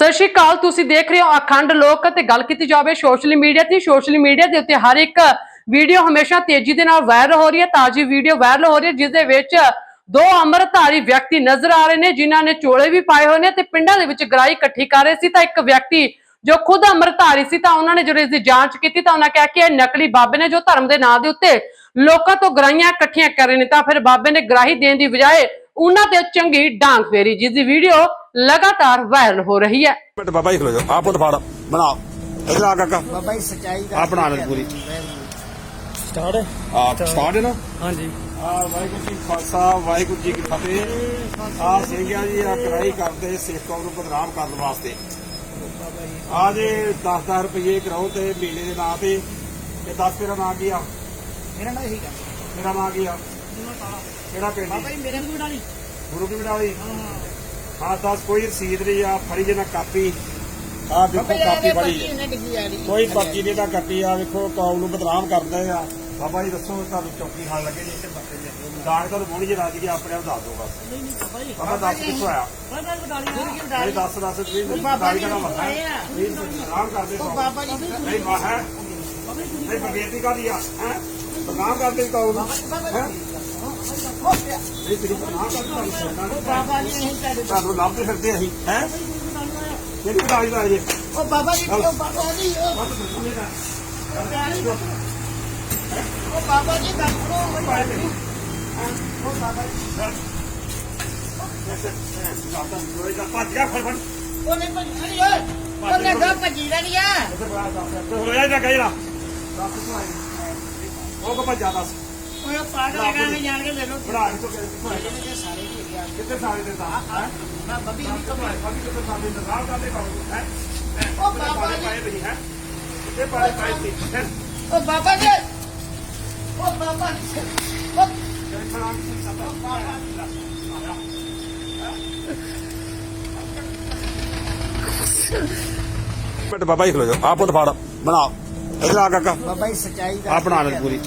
ਸਤਿ ਸ਼੍ਰੀ ਅਕਾਲ, ਤੁਸੀਂ ਦੇਖ ਰਹੇ ਹੋ ਅਖੰਡ ਲੋਕ ਤੇ ਗੱਲ ਕੀਤੀ ਜਾਵੇ ਸੋਸ਼ਲ ਮੀਡੀਆ ਤੇ ਸੋਸ਼ਲ ਮੀਡੀਆ ਦੇ ਉੱਤੇ ਹਰ ਇੱਕ ਵੀਡੀਓ ਹਮੇਸ਼ਾ ਤੇਜ਼ੀ ਦੇ ਨਾਲ ਵਾਇਰਲ ਹੋ ਰਹੀ ਹੈ, ਤਾਜ਼ੀ ਵੀਡੀਓ ਵਾਇਰਲ ਹੋ ਰਹੀ ਹੈ ਜਿਸ ਦੇ ਵਿੱਚ ਦੋ ਅੰਮ੍ਰਿਤਧਾਰੀ ਵਿਅਕਤੀ ਨਜ਼ਰ ਆ ਰਹੇ ਨੇ, ਜਿਨ੍ਹਾਂ ਨੇ ਚੋਲੇ ਵੀ ਪਾਏ ਹੋਏ ਨੇ ਤੇ ਪਿੰਡਾਂ ਦੇ ਵਿੱਚ ਗਰਾਈ ਇਕੱਠੀ ਕਰ ਰਹੇ ਸੀ। ਤਾਂ ਇੱਕ ਵਿਅਕਤੀ ਜੋ ਖੁਦ ਅੰਮ੍ਰਿਤਧਾਰੀ ਸੀ, ਤਾਂ ਉਹਨਾਂ ਨੇ ਜਦੋਂ ਇਸ ਦੀ ਜਾਂਚ ਕੀਤੀ, ਤਾਂ ਉਹਨਾਂ ਕਿਹਾ ਕਿ ਇਹ ਨਕਲੀ ਬਾਬੇ ਨੇ ਜੋ ਧਰਮ ਦੇ ਨਾਂ ਦੇ ਉੱਤੇ ਲੋਕਾਂ ਤੋਂ ਗਰਾਈਆਂ ਇਕੱਠੀਆਂ ਕਰ ਰਹੇ ਨੇ। ਤਾਂ ਫਿਰ ਬਾਬੇ ਨੇ ਗਰਾਹੀ ਦੇਣ ਦੀ ਬਜਾਏ ਉਹਨਾਂ ਤੇ ਚੰਗੀ ਡਾਂਗ ਫੇਰੀ ਜਿਸ ਦੀ ਵੀਡੀਓ ਲਗਾਤਾਰ ਵਾਇਰਲ ਹੋ ਰਹੀ ਹੈ। ਮਿੰਟ ਬਾਬਾ ਜੀ ਖਲੋ ਜਾ ਆਪ ਉਹ ਫਾੜ ਬਣਾ। ਇਧਰ ਆ ਕਾਕਾ। ਬਾਬਾ ਜੀ ਸਚਾਈ ਦਾ ਆਹ ਬਣਾ ਲੈ ਪੂਰੀ। ਸਟਾਰਟ ਆ ਸਟਾਰਟ ਹੈ ਨਾ? ਹਾਂਜੀ। ਆ ਵਾਹਿਗੁਰੂ ਜੀ ਖਾਲਸਾ ਵਾਹਿਗੁਰੂ ਜੀ ਕੀ ਫਤਿਹ। ਆ ਸਿੰਘਿਆ ਜੀ ਆ ਕਰਾਈ ਕਰਦੇ ਸਿੱਖ ਕੌਮ ਨੂੰ ਬਦਨਾਮ ਕਰਨ ਵਾਸਤੇ। ਆ ਜੇ 10-10 ਰੁਪਏ ਕਰਾਓ ਤੇ ਮੇਲੇ ਦੇ ਨਾਂ ਤੇ ਤੇ 10 ਤੇਰਾ ਨਾਂ ਕੀ ਆ? ਇਹੀ ਮੇਰਾ ਨਾਂ ਕੀ ਆ? ਕਿਹੜਾ ਪਿੰਡ ਬਾਬਾ ਜੀ? ਮੇਰੇ ਨੂੰ ਡਾਲੀ ਗੁਰੂ ਕੀ ਬਣਾ ਹਾਂ। 10 ਕੋਈ ਰਸੀਦ ਨਹੀਂ ਆ ਫੜੀ ਜੇ ਨਾ ਕਾਪੀ। ਆ ਦੇਖੋ ਕਾਪੀ ਫੜੀ ਹੈ ਕੋਈ ਪਰਚੀ ਨਹੀਂ ਤਾਂ ਕੱਟੀ ਆ ਵੇਖੋ ਕੌਮ ਨੂੰ ਬਦਨਾਮ ਕਰਦੇ ਆ। ਬਾਬਾ ਜੀ ਦੱਸੋ ਤੁਹਾਨੂੰ ਚੌਕੀ ਖਾਣ ਲੱਗੇ ਜੀ ਇੱਥੇ ਬੱਤੇ ਜੀ। ਦਾਗ ਤੁਹਾਨੂੰ ਮੋਣੀ ਜੀ ਰਾਜ ਕੇ ਆਪਣੇ ਆਪ ਦੱਸ ਦੋ ਬਸ। ਨਹੀਂ ਨਹੀਂ ਬਾਬਾ ਜੀ। ਬਾਬਾ ਦੱਸ ਕਿੱਥੋਂ ਆਇਆ? ਬਾਬਾ ਜੀ ਡਾਲੀ ਗੁਰੂ ਕੀ ਡਾਲੀ ਦੱਸ ਦੱਸ ਪਲੀਜ਼ ਬਾਬਾ ਜੀ ਦਾ ਹੈ। ਆ। ਪਲੀਜ਼ ਆਰਾਮ ਕਰਦੇ ਸੋ ਬਾਬਾ ਜੀ ਨਹੀਂ ਮਾ ਹੈ? ਨਹੀਂ ਬਗੇਤੀ ਕਾਦੀ ਆ ਹੈ? ਬਦਨਾਮ ਕਰਦੇ ਕੌਮ ਨੂੰ। ਹੈ? ਬਾਬਾ ਜੀ ਨਹੀਂ ਤੁਹਾਡੇ ਤੁਹਾਨੂੰ ਲੱਭਦੇ ਫਿਰਦੇ ਅਸੀਂ ਹੈ? ਕਿਹੜੀ ਬਦਾਈ ਦਾ ਜੀ? ਉਹ ਬਾਬਾ ਜੀ ਉਹ ਬਾਬਾ ਜੀ ਉਹ ਉਹ ਬਾਬਾ ਜੀ ਦਾ ਉਹ ਬਾਬਾ ਜੀ। ਉਹ ਬਾਬਾ ਜੀ। ਉਹਨੇ ਭੱਜੀ ਓਏ ਉਹਨੇ ਗਾ ਭੱਜੀ ਰਹੀ ਆ। ਹੋਇਆ ਜਾ ਨਾ ਉਹ ਕੋ ਭੱਜਾ ਦੱਸ। ਓਏ ਪਾਗਲ ਹੈਗਾ ਮੈਂ ਜਾਣ ਕੇ ਲੈ ਲੋ ਬੜਾ ਨਹੀਂ ਤੋਂ ਕਿੱਥੇ ਇਹਨੇ ਸਾਰੇ ਹੀ ਗਿਆ ਕਿੱਥੇ ਸਾਰੇ ਦੇ ਤਾਂ? ਹੈ? ਮੈਂ ਬੱਬੀ ਜੀ ਤੋਂ ਬਾਕੀ ਕਿੱਥੇ ਸਾਰੇ ਦੇ? ਨਾਲ ਕਰਦੇ ਕਰੋ ਹੈ? ਉਹ ਬਾਬਾ ਜੀ। ਪਾਏ ਨਹੀਂ ਹੈ? ਕਿੱਥੇ ਪਾਏ ਪਾਏ ਸੀ? ਹੈ? ਉਹ ਬਾਬਾ ਜੀ। ਉਹ ਬਾਬਾ ਜੀ। ਉਹ ਮਿੰਟ ਬਾਬਾ ਜੀ ਖਲੋ ਜਾ ਆਪ ਉਹ ਫਾੜ। ਬਣਾ ਇਧਰ ਆ ਕਾਕਾ। ਬਾਬਾ ਜੀ ਸਚਾਈ ਦਾ ਆਹ ਬਣਾ ਲੈ ਪੂਰੀ।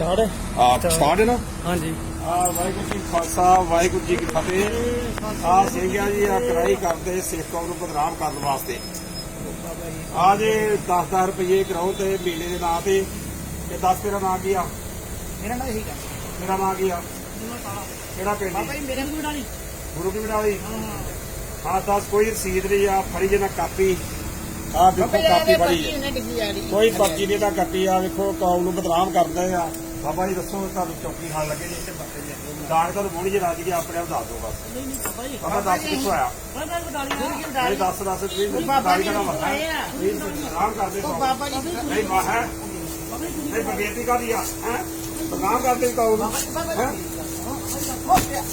ਸਟਾਰਟ ਆ ਸਟਾਰਟ ਹੈ ਨਾ? ਹਾਂਜੀ। ਆ ਵਾਹਿਗੁਰੂ ਜੀ ਖਾਲਸਾ ਵਾਹਿਗੁਰੂ ਜੀ ਕੀ ਫਤਿਹ। ਆ ਸਿੰਘਿਆ ਜੀ ਆ ਕਰਾਈ ਕਰਦੇ ਸਿੱਖ ਕੌਮ ਨੂੰ ਬਦਨਾਮ ਕਰਨ ਵਾਸਤੇ। ਆ ਜੇ 10-10 ਰੁਪਏ ਕਰਾਓ ਤੇ ਮੇਲੇ ਦੇ ਨਾਂ ਤੇ ਤੇ 10 ਤੇਰਾ ਨਾਂ ਕੀ ਆ? ਮੇਰਾ ਨਾਮ ਇਹੀ ਮੇਰਾ ਨਾਂ ਕੀ ਆ? ਕਿਹੜਾ ਪਿੰਡ ਬਾਬਾ ਜੀ? ਮੇਰੇ ਨੂੰ ਡਾਲੀ ਗੁਰੂ ਕੀ ਬਣਾ ਹਾਂ 10 ਕੋਈ ਰਸੀਦ ਨਹੀਂ ਆ ਫੜੀ ਜੇ ਨਾ ਕਾਪੀ। ਆ ਦੇਖੋ ਕਾਪੀ ਫੜੀ ਕੋਈ ਪਰਚੀ ਨਹੀਂ ਤਾਂ ਕੱਟੀ ਆ ਵੇਖੋ ਕੌਮ ਨੂੰ ਬਦਨਾਮ ਕਰਦੇ ਆ। ਬਾਬਾ ਜੀ ਦੱਸੋ ਤੁਹਾਨੂੰ ਚੌਕੀ ਖਾਣ ਲੱਗੇ ਜੀ ਇੱਥੇ ਦਾਗ ਤੁਹਾਨੂੰ ਮੋਣੀ ਜੀ ਰਾਜ ਕੇ ਆਪਣੇ ਆਪ ਦੱਸ ਦੋ ਬਸ। ਨਹੀਂ ਨਹੀਂ ਬਾਬਾ ਜੀ। ਬਾਬਾ ਦੱਸ ਕਿੱਥੋਂ ਆਇਆ? ਬਾਬਾ ਜੀ ਨਹੀਂ ਡਾਲੀ ਦੱਸ ਦੱਸ ਪਲੀਜ਼ ਉਹ ਬਾਬਾ ਜੀ ਦਾ। ਪਲੀਜ਼ ਆਰਾਮ ਕਰਦੇ ਸੋ ਬਾਬਾ ਜੀ ਨਹੀਂ ਮਾ ਹੈ। ਨਹੀਂ ਬਗੇਤੀ ਕਾਦੀ ਆ ਹੈ? ਬਦਨਾਮ ਕਰਦੇ ਨੂੰ ਹੈ?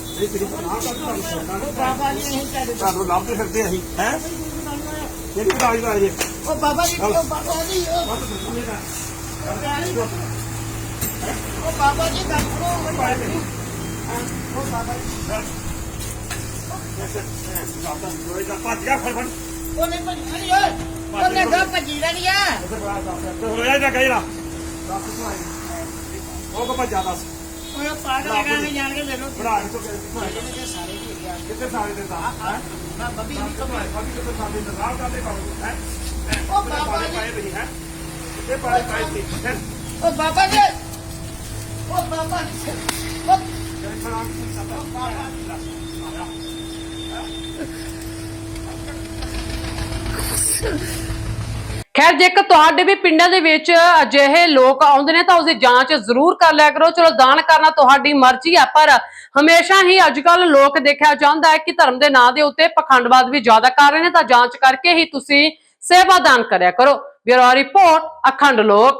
ਨਹੀਂ ਤੇਰੀ ਬਦਨਾਮ ਕਰਦੇ ਬਾਬਾ ਜੀ ਨਹੀਂ ਤੁਹਾਡੇ ਤੁਹਾਨੂੰ ਲੱਭਦੇ ਫਿਰਦੇ ਅਸੀਂ ਹੈ? ਕਿਹੜੀ ਬਦਾਈ ਦਾ ਜੀ ਉਹ ਬਾਬਾ ਜੀ ਉਹ ਬਾਬਾ ਜੀ। ਉਹ ਉਹ ਬਾਬਾ ਜੀ। ਦਾ ਉਹ ਬਾਬਾ ਜੀ ਉਹ ਬਾਬਾ ਜੀ ਭੱਜ ਗਿਆ ਫੜ ਫੜ ਉਹਨੇ ਭੱਜੀ ਅਰੇ ਓਏ ਉਹਨੇ ਗਾ ਭੱਜੀ ਰਹੀ ਆ ਹੋਇਆ ਜਾ ਗਈ ਨਾ ਉਹ ਕੋ ਭੱਜਾ ਦੱਸ ਓਏ ਪਾਗਲ ਹੈਗਾ ਮੈਂ ਜਾਣ ਕੇ ਲੈ ਲੋ ਬੜਾ ਨਹੀਂ ਤੋਂ ਕਿੱਥੇ ਇਹਨੇ ਸਾਰੇ ਹੀ ਗਿਆ ਕਿੱਥੇ ਸਾਰੇ ਦੇ ਤਾਂ ਹੈ ਮੈਂ ਬੱਬੀ ਜੀ ਤੋਂ ਬਾਕੀ ਕਿੱਥੇ ਸਾਰੇ ਦੇ ਨਾਲ ਕਰਦੇ ਕਰੋ ਹੈ ਉਹ ਬਾਬਾ ਜੀ ਪਾਏ ਨਹੀਂ ਹੈ ਕਿੱਥੇ ਪਾਏ ਪਾਏ ਸੀ ਹੈ ਉਹ ਬਾਬਾ ਜੀ ਉਹ ਬਾਬਾ ਜੀ ਉਹ ਖੈਰ, ਜੇਕਰ ਤੁਹਾਡੇ ਵੀ ਪਿੰਡਾਂ ਦੇ ਵਿੱਚ ਅਜਿਹੇ ਲੋਕ ਆਉਂਦੇ ਨੇ, ਤਾਂ ਉਸਦੀ ਜਾਂਚ ਜ਼ਰੂਰ ਕਰ ਲਿਆ ਕਰੋ। ਚਲੋ, ਦਾਨ ਕਰਨਾ ਤੁਹਾਡੀ ਮਰਜ਼ੀ ਹੈ ਪਰ ਹਮੇਸ਼ਾ ਹੀ ਅੱਜਕੱਲ ਲੋਕ ਦੇਖਿਆ ਜਾਂਦਾ ਹੈ ਕਿ ਧਰਮ ਦੇ ਨਾਂ ਦੇ ਉੱਤੇ ਪਖੰਡਵਾਦ ਵੀ ਜ਼ਿਆਦਾ ਕਰ ਰਹੇ ਨੇ, ਤਾਂ ਜਾਂਚ ਕਰਕੇ ਹੀ ਤੁਸੀਂ ਸੇਵਾ ਦਾਨ ਕਰਿਆ ਕਰੋ। ਬਿਊਰੋ ਰਿਪੋਰਟ, ਅਖੰਡ ਲੋਕ।